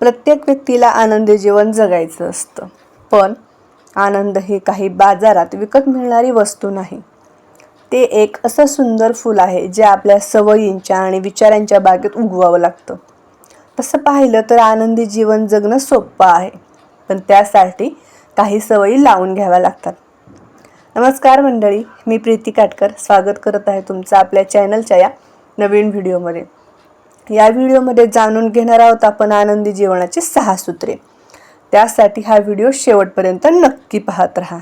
प्रत्येक व्यक्तीला आनंदी जीवन जगायचं असतं. पण आनंद हे काही बाजारात विकत मिळणारी वस्तू नाही. ते एक असं सुंदर फूल आहे जे आपल्या सवयींच्या आणि विचारांच्या बागेत उगवावं लागतं. तसं पाहिलं तर आनंदी जीवन जगणं सोपं आहे पण त्यासाठी काही सवयी लावून घ्याव्या लागतात. नमस्कार मंडळी मी प्रीती काटकर. स्वागत करत आहे तुमचं आपल्या चॅनलच्या या नवीन व्हिडिओमध्ये या व्हिडिओमध्ये जाणून घेणार आहोत आपण आनंदी जीवनाची सहा सूत्रे. त्यासाठी हा व्हिडिओ शेवटपर्यंत नक्की पाहत राहा.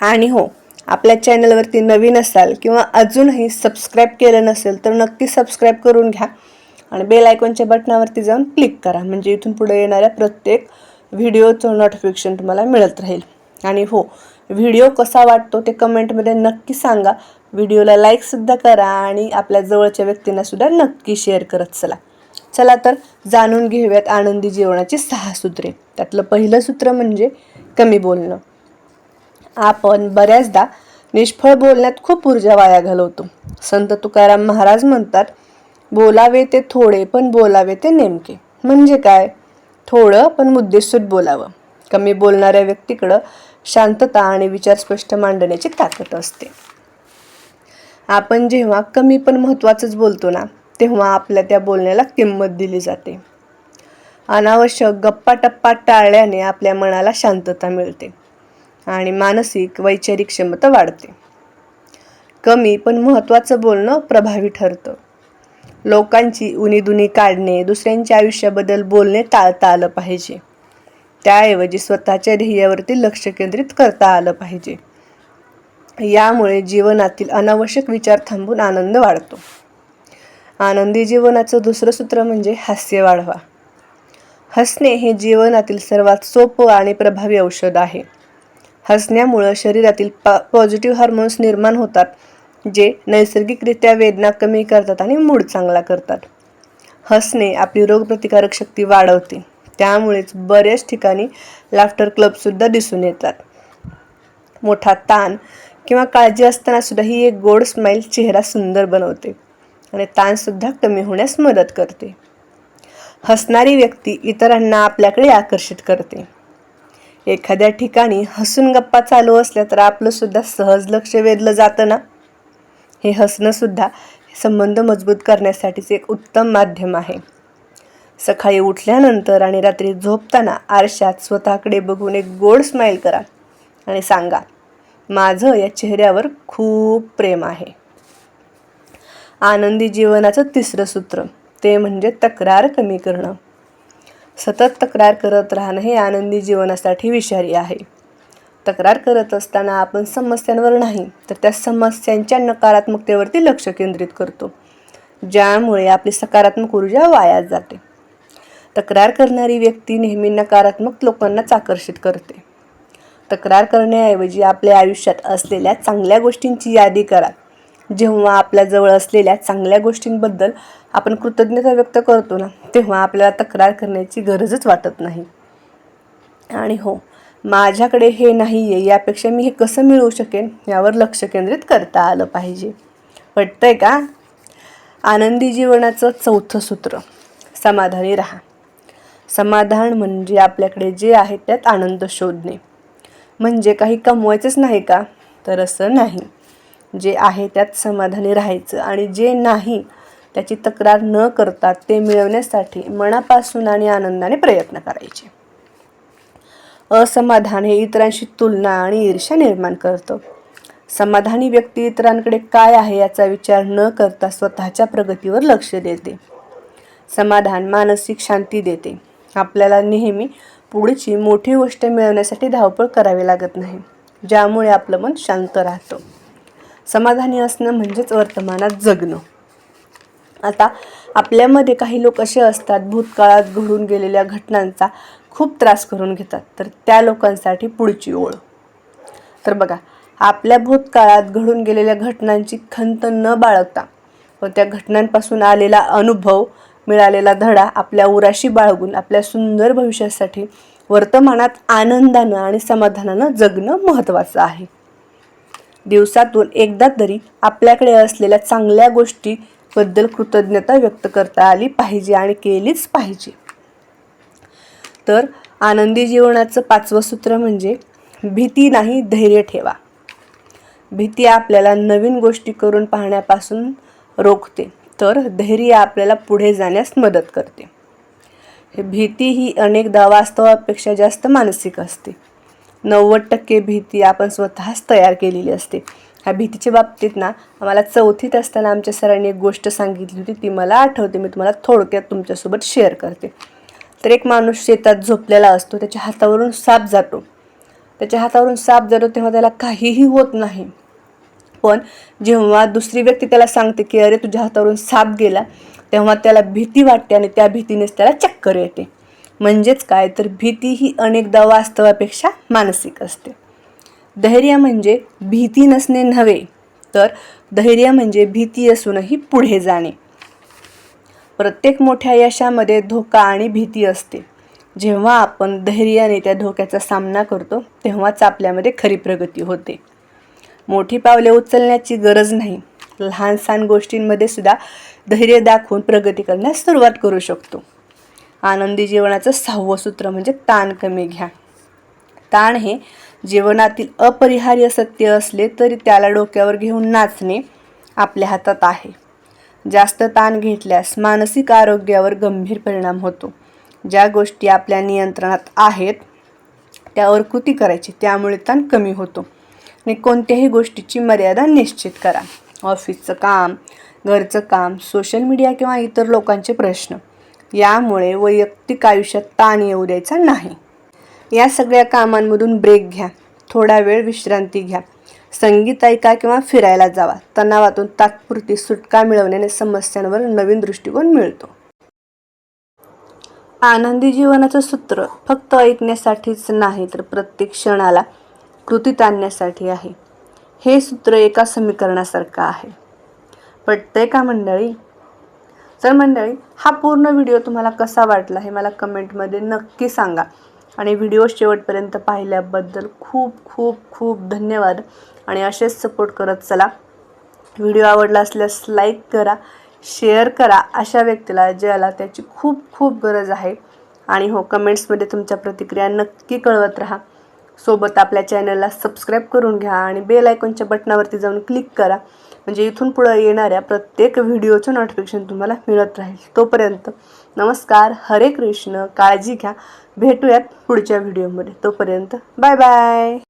आणि हो आपल्या चॅनलवरती नवीन असाल किंवा अजूनही सबस्क्राईब केलं नसेल तर नक्की सबस्क्राईब करून घ्या आणि बेल आयकॉनच्या बटनावरती जाऊन क्लिक करा. म्हणजे इथून पुढे येणाऱ्या प्रत्येक व्हिडिओचं नोटिफिकेशन तुम्हाला मिळत राहील. आणि हो व्हिडिओ कसा वाटतो ते कमेंटमध्ये नक्की सांगा. व्हिडिओला लाईकसुद्धा करा आणि आपल्या जवळच्या व्यक्तींनासुद्धा नक्की शेअर करत चला. चला तर जाणून घेऊयात आनंदी जीवनाची सहा सूत्रे. त्यातलं पहिलं सूत्र म्हणजे कमी बोलणं. आपण बऱ्याचदा निष्फळ बोलण्यात खूप ऊर्जा वाया घालवतो. संत तुकाराम महाराज म्हणतात बोलावे ते थोडे पण बोलावे ते नेमके. म्हणजे काय? थोडं पण मुद्देसूद बोलावं. कमी बोलणाऱ्या व्यक्तीकडं शांतता आणि विचार स्पष्ट मांडण्याची ताकद असते. आपण जेव्हा कमी पण महत्त्वाचंच बोलतो ना तेव्हा आपल्या त्या बोलण्याला किंमत दिली जाते. अनावश्यक गप्पा टप्पा टाळल्याने आपल्या मनाला शांतता मिळते आणि मानसिक वैचारिक क्षमता वाढते. कमी पण महत्त्वाचं बोलणं प्रभावी ठरतं. लोकांची उणीदुनी काढणे दुसऱ्यांच्या आयुष्याबद्दल बोलणे टाळता आलं पाहिजे. त्याऐवजी स्वतःच्या ध्येयावरती लक्ष केंद्रित करता आलं पाहिजे. यामुळे जीवनातील अनावश्यक विचार थांबून आनंद वाढतो. आनंदी जीवनाचं दुसरं सूत्र म्हणजे हास्य वाढवा. हसणे हे जीवनातील सर्वात सोपं आणि प्रभावी औषध आहे. हसण्यामुळं शरीरातील पा पॉझिटिव्ह हार्मोन्स निर्माण होतात जे नैसर्गिकरित्या वेदना कमी करतात आणि मूड चांगला करतात. हसणे आपली रोगप्रतिकारक शक्ती वाढवते. त्यामुळेच बऱ्याच ठिकाणी लाफ्टर क्लबसुद्धा दिसून येतात. मोठा ताण किंवा काळजी असताना सुद्धा ही एक गोड स्माईल चेहरा सुंदर बनवते. आणि ताणसुद्धा कमी होण्यास मदत करते. हसणारी व्यक्ती इतरांना आपल्याकडे आकर्षित करते. एखाद्या ठिकाणी हसून गप्पा चालू असल्या तर आपलंसुद्धा सहज लक्ष वेधलं जातं ना? हे हसणंसुद्धा संबंध मजबूत करण्यासाठीच एक उत्तम माध्यम आहे. सकाळी उठल्यानंतर आणि रात्री झोपताना आरशात स्वतःकडे बघून एक गोड स्माईल करा आणि सांगा माझं या चेहऱ्यावर खूप प्रेम आहे. आनंदी जीवनाचं तिसरं सूत्र ते म्हणजे तक्रार कमी करणं. सतत तक्रार करत राहणं हे आनंदी जीवनासाठी विषारी आहे. तक्रार करत असताना आपण समस्यांवर नाही तर त्या समस्यांच्या नकारात्मकतेवरती लक्ष केंद्रित करतो ज्यामुळे आपली सकारात्मक ऊर्जा वाया जाते. तक्रार करणारी व्यक्ती नेहमी नकारात्मक लोकांनाच आकर्षित करते. तक्रार करण्याऐवजी आपल्या आयुष्यात असलेल्या चांगल्या गोष्टींची यादी करा. जेव्हा आपल्याजवळ असलेल्या चांगल्या गोष्टींबद्दल आपण कृतज्ञता व्यक्त करतो ना तेव्हा आपल्याला तक्रार करण्याची गरजच वाटत नाही. आणि हो माझ्याकडे हे नाही आहे यापेक्षा मी हे कसं मिळवू शकेन यावर लक्ष केंद्रित करता आलं पाहिजे. वाटतंय का? आनंदी जीवनाचं चौथं सूत्र समाधानी राहा. समाधान म्हणजे आपल्याकडे जे आहे त्यात आनंद शोधणे. म्हणजे काही कमवायचंच नाही का? तर असं नाही. जे आहे त्यात समाधानी राहायचं आणि जे नाही त्याची तक्रार न करता ते मिळवण्यासाठी मनापासून आणि आनंदाने प्रयत्न करायचे. असमाधान हे इतरांशी तुलना आणि ईर्ष्या निर्माण करतं. समाधानी व्यक्ती इतरांकडे काय आहे याचा विचार न करता स्वतःच्या प्रगतीवर लक्ष देते. समाधान मानसिक शांती देते. आपल्याला नेहमी पुढची मोठी गोष्ट मिळवण्यासाठी धावपळ करावी लागत नाही ज्यामुळे आपलं मन शांत राहतं. समाधानी असणं म्हणजेच वर्तमानात जगणं. आता आपल्यामध्ये काही लोक असे असतात भूतकाळात घडून गेलेल्या घटनांचा खूप त्रास करून घेतात तर त्या लोकांसाठी पुढची ओळ. तर बघा आपल्या भूतकाळात घडून गेलेल्या घटनांची खंत न बाळगता व त्या घटनांपासून आलेला अनुभव मिळालेला धडा आपल्या उराशी बाळगून आपल्या सुंदर भविष्यासाठी वर्तमानात आनंदानं आणि समाधानानं जगणं महत्त्वाचं आहे. दिवसातून एकदा तरी आपल्याकडे असलेल्या चांगल्या गोष्टीबद्दल कृतज्ञता व्यक्त करता आली पाहिजे आणि केलीच पाहिजे. तर आनंदी जीवनाचं पाचवं सूत्र म्हणजे भीती नाही धैर्य ठेवा. भीती आपल्याला नवीन गोष्टी करून पाहण्यापासून रोखते. तर धैर्य आपल्याला पुढे जाण्यास मदत करते. हे भीती ही अनेकदा वास्तवापेक्षा जास्त मानसिक असते. नव्वद टक्के भीती आपण स्वतःच तयार केलेली असते. ह्या भीतीच्या बाबतीत ना आम्हाला चौथीत असताना आमच्या सरांनी एक गोष्ट सांगितली होती ती मला आठवते मी तुम्हाला थोडक्यात तुमच्यासोबत शेअर करते. तर एक माणूस शेतात झोपलेला असतो त्याच्या हातावरून साप जातो. त्याच्या हातावरून साप जातो तेव्हा त्याला काहीही होत नाही. पण जेव्हा दुसरी व्यक्ती त्याला सांगते की अरे तुझ्या हातावरून साप गेला तेव्हा त्याला भीती वाटते आणि त्या भीतीनेच त्याला चक्कर येते. म्हणजेच काय? तर भीती ही अनेकदा वास्तवापेक्षा मानसिक असते. धैर्य म्हणजे भीती नसणे नव्हे तर धैर्य म्हणजे भीती असूनही पुढे जाणे. प्रत्येक मोठ्या यशामध्ये धोका आणि भीती असते. जेव्हा आपण धैर्याने त्या धोक्याचा सामना करतो तेव्हाच आपल्यामध्ये खरी प्रगती होते. मोठी पावले उचलण्याची गरज नाही. लहान सहान गोष्टींमध्ये सुद्धा धैर्य दाखवून प्रगती करण्यास सुरुवात करू शकतो. आनंदी जीवनाचं सहावं सूत्र म्हणजे ताण कमी घ्या. ताण हे जीवनातील अपरिहार्य सत्य असले तरी त्याला डोक्यावर घेऊन नाचणे आपल्या हातात आहे. जास्त ताण घेतल्यास मानसिक आरोग्यावर गंभीर परिणाम होतो. ज्या गोष्टी आपल्या नियंत्रणात आहेत त्यावर कृती करायची त्यामुळे ताण कमी होतो. आणि कोणत्याही गोष्टीची मर्यादा निश्चित करा. ऑफिसचं काम घरचं काम सोशल मीडिया किंवा इतर लोकांचे प्रश्न यामुळे वैयक्तिक आयुष्यात ताण येऊ द्यायचा नाही. या सगळ्या कामांमधून ब्रेक घ्या. थोडा वेळ विश्रांती घ्या. संगीत ऐका किंवा फिरायला जावा. तणावातून तात्पुरती सुटका मिळवण्याने समस्यांवर नवीन दृष्टिकोन मिळतो. आनंदी जीवनाचं सूत्र फक्त ऐकण्यासाठीच नाही तर प्रत्येक क्षणाला कृतीत आणण्यासाठी आहे. हे सूत्र एका समीकरणासारखं आहे. पटतंय का मंडळी? तर मंडळी हा पूर्ण व्हिडिओ तुम्हाला कसा वाटला हे मला कमेंटमध्ये नक्की सांगा. आणि व्हिडिओ शेवटपर्यंत पाहिल्याबद्दल खूप खूप खूप धन्यवाद. आणि असेच सपोर्ट करत चला. व्हिडिओ आवडला असल्यास लाईक करा शेअर करा अशा व्यक्तीला ज्याला त्याची खूप खूप गरज आहे. आणि हो कमेंट्समध्ये तुमच्या प्रतिक्रिया नक्की कळवत राहा. सोबत आपल्या चॅनलला सबस्क्राईब करून घ्या आणि बेल आयकॉनच्या बटनावरती जाऊन क्लिक करा. म्हणजे इथून पुढं येणाऱ्या प्रत्येक व्हिडिओचं नोटिफिकेशन तुम्हाला मिळत राहील. तोपर्यंत नमस्कार हरे कृष्ण काळजी घ्या. भेटूयात पुढच्या व्हिडिओमध्ये तोपर्यंत बाय बाय